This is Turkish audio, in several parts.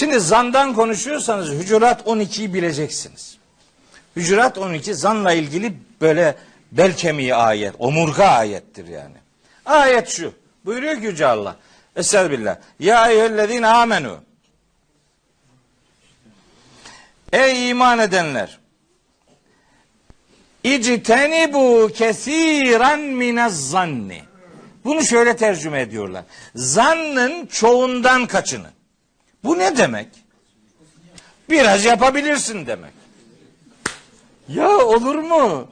Şimdi zandan konuşuyorsanız Hücurat 12'yi bileceksiniz. Hücurat 12 zanla ilgili böyle bel kemiği ayet, omurga ayettir yani. Ayet şu. Buyuruyor ki Yüce Allah. Estağfirullah. Ya eyyühellezine amenu. Ey iman edenler. İctenibu kesiran minez zanni. Bunu şöyle tercüme ediyorlar. Zannın çoğundan kaçının. Bu ne demek? Biraz yapabilirsin demek. Ya olur mu?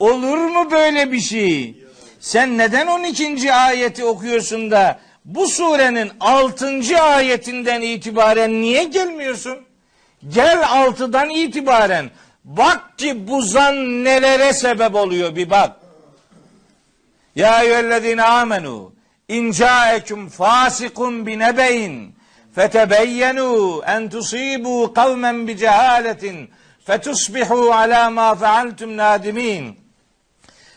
Olur mu böyle bir şey? Sen neden 12. ayeti okuyorsun da bu surenin 6. ayetinden itibaren niye gelmiyorsun? Gel 6'dan itibaren bak ki bu zan nelere sebep oluyor bir bak. Ya eyyühellezine amenu in ca'ekum fasikun bi nebeyin fetebeyyenu en tusibu kavmen bi cehaletin fetusbihu ala ma fealtum nadimin.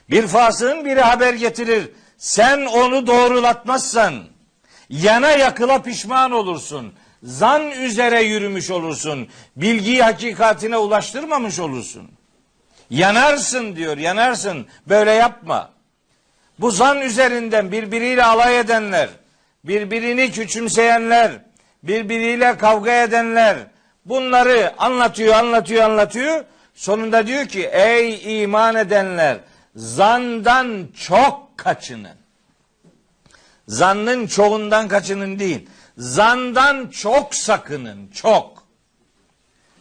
Bir fasığın biri haber getirir. Sen onu doğrulatmazsan yana yakıla pişman olursun. Zan üzere yürümüş olursun. Bilgiyi hakikatine ulaştırmamış olursun. Yanarsın diyor, yanarsın. Böyle yapma. Bu zan üzerinden birbiriyle alay edenler, birbirini küçümseyenler, birbiriyle kavga edenler bunları anlatıyor, anlatıyor, anlatıyor. Sonunda diyor ki ey iman edenler zandan çok kaçının. Zannın çoğundan kaçının değil. Zandan çok sakının, çok.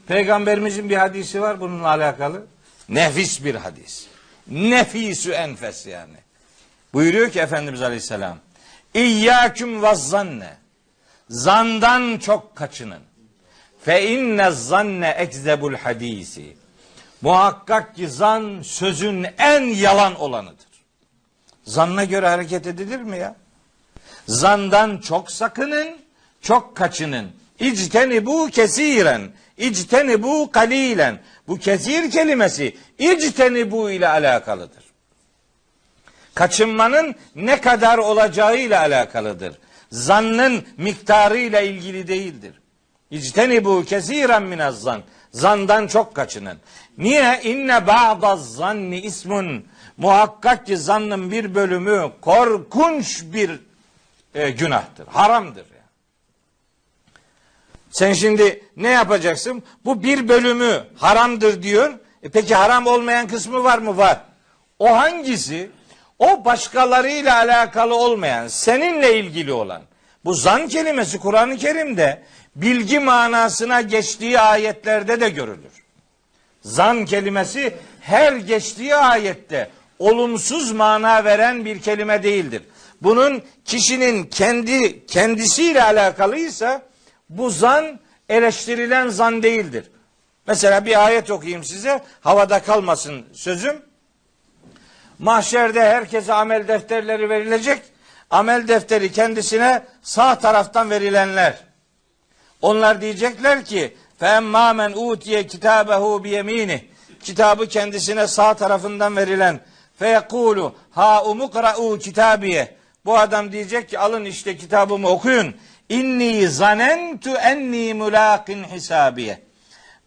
Peygamberimizin bir hadisi var bununla alakalı. Nefis bir hadis. Nefisü enfes yani. Buyuruyor ki Efendimiz Aleyhisselam. İyyâküm ve zanne. Zandan çok kaçının. Fe inne zanne ekzebul hadisi. Muhakkak ki zan sözün en yalan olanıdır. Zanna göre hareket edilir mi ya? Zandan çok sakının, çok kaçının. İcteni bu kesiren, İcteni bu kalilen. Bu kesir kelimesi İcteni bu ile alakalıdır. Kaçınmanın ne kadar olacağı ile alakalıdır. Zannın miktarı ile ilgili değildir. İcteni bu kesiren minaz zan. Zandan çok kaçının. Niye? İnne ba'daz zanni ismun. Muhakkak ki zannın bir bölümü korkunç bir e, günahtır. Haramdır. Sen şimdi ne yapacaksın? Bu bir bölümü haramdır diyor. E peki haram olmayan kısmı var mı? Var. O hangisi? O başkalarıyla alakalı olmayan, seninle ilgili olan. Bu zan kelimesi Kur'an-ı Kerim'de bilgi manasına geçtiği ayetlerde de görülür. Zan kelimesi her geçtiği ayette olumsuz mana veren bir kelime değildir. Bunun kişinin kendi kendisiyle alakalıysa bu zan eleştirilen zan değildir. Mesela bir ayet okuyayım size. Havada kalmasın sözüm. Mahşerde herkese amel defterleri verilecek. Amel defteri kendisine sağ taraftan verilenler. Onlar diyecekler ki فَاَمَّا مَنْ اُوْتِيَ كِتَابَهُ بِيَم۪ينِهِ Kitabı kendisine sağ tarafından verilen فَيَقُولُ ha umukra'u kitabiye Bu adam diyecek ki alın işte kitabımı okuyun. İnni zanentu enni mulakin hisabiye.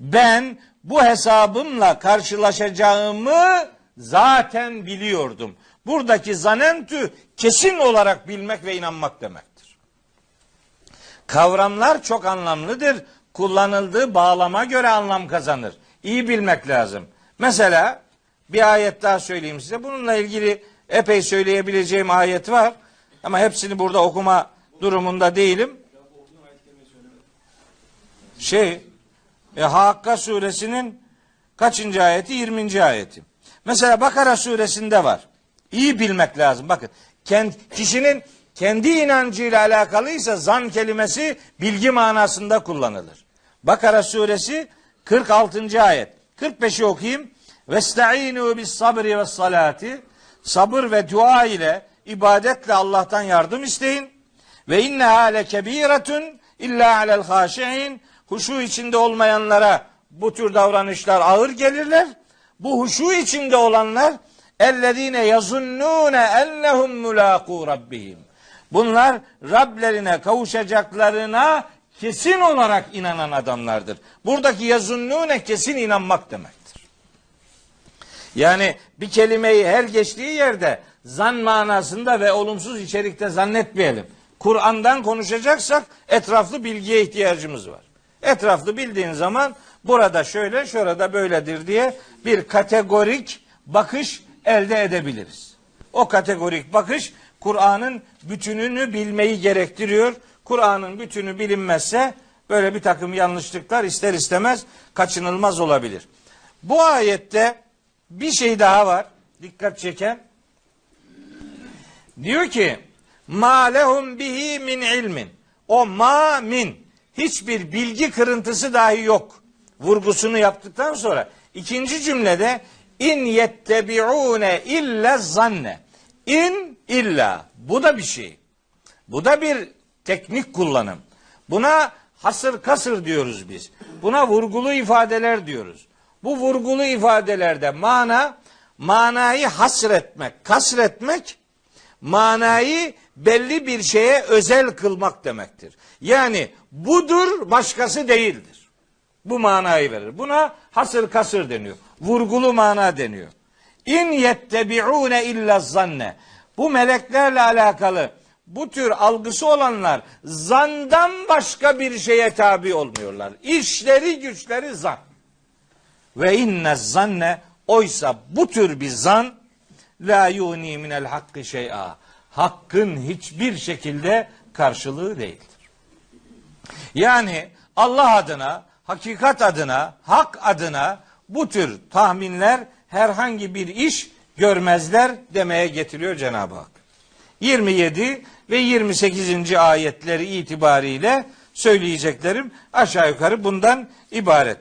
Ben bu hesabımla karşılaşacağımı zaten biliyordum. Buradaki zanentü kesin olarak bilmek ve inanmak demektir. Kavramlar çok anlamlıdır. Kullanıldığı bağlama göre anlam kazanır. İyi bilmek lazım. Mesela bir ayet daha söyleyeyim size. Bununla ilgili epey söyleyebileceğim ayet var. Ama hepsini burada okuma durumunda değilim. Şey, e, Hakka suresinin kaçıncı ayeti? 20. ayeti. Mesela Bakara suresinde var. İyi bilmek lazım. Bakın kişinin kendi inancıyla alakalıysa zan kelimesi bilgi manasında kullanılır. Bakara suresi 46. ayet. 45'i okuyayım. Vesta'inu bis sabri ve salati. Sabır ve dua ile ibadetle Allah'tan yardım isteyin. Ve inne hale kebiretun illa alel haşi'in. Huşu içinde olmayanlara bu tür davranışlar ağır gelirler. Bu huşu içinde olanlar ellezine yazunnune ennehum mulaqu rabbihim. Bunlar Rablerine kavuşacaklarına kesin olarak inanan adamlardır. Buradaki yazınnune kesin inanmak demektir. Yani bir kelimeyi her geçtiği yerde zan manasında ve olumsuz içerikte zannetmeyelim. Kur'an'dan konuşacaksak etraflı bilgiye ihtiyacımız var. Etraflı bildiğin zaman burada şöyle şurada böyledir diye bir kategorik bakış elde edebiliriz. O kategorik bakış Kur'an'ın bütününü bilmeyi gerektiriyor. Kur'an'ın bütünü bilinmezse böyle bir takım yanlışlıklar ister istemez kaçınılmaz olabilir. Bu ayette bir şey daha var dikkat çeken. Diyor ki ma lehum bihi min ilmin. O ma min hiçbir bilgi kırıntısı dahi yok. Vurgusunu yaptıktan sonra ikinci cümlede in yettebiune illa zanne. İn illa. Bu da bir şey. Bu da bir teknik kullanım. Buna hasır kasır diyoruz biz. Buna vurgulu ifadeler diyoruz. Bu vurgulu ifadelerde mana manayı hasretmek, kasretmek manayı belli bir şeye özel kılmak demektir. Yani budur başkası değildir. Bu manayı verir. Buna hasır kasır deniyor. Vurgulu mana deniyor. İn yettebi'une illa zanne. Bu meleklerle alakalı bu tür algısı olanlar zandan başka bir şeye tabi olmuyorlar. İşleri güçleri zan. Ve inne zanne oysa bu tür bir zan la yuni minel hakkı şey'a. Hakkın hiçbir şekilde karşılığı değildir. Yani Allah adına, hakikat adına, hak adına bu tür tahminler herhangi bir iş görmezler demeye getiriyor Cenab-ı Hak. 27 ve 28. ayetleri itibariyle söyleyeceklerim aşağı yukarı bundan ibaret.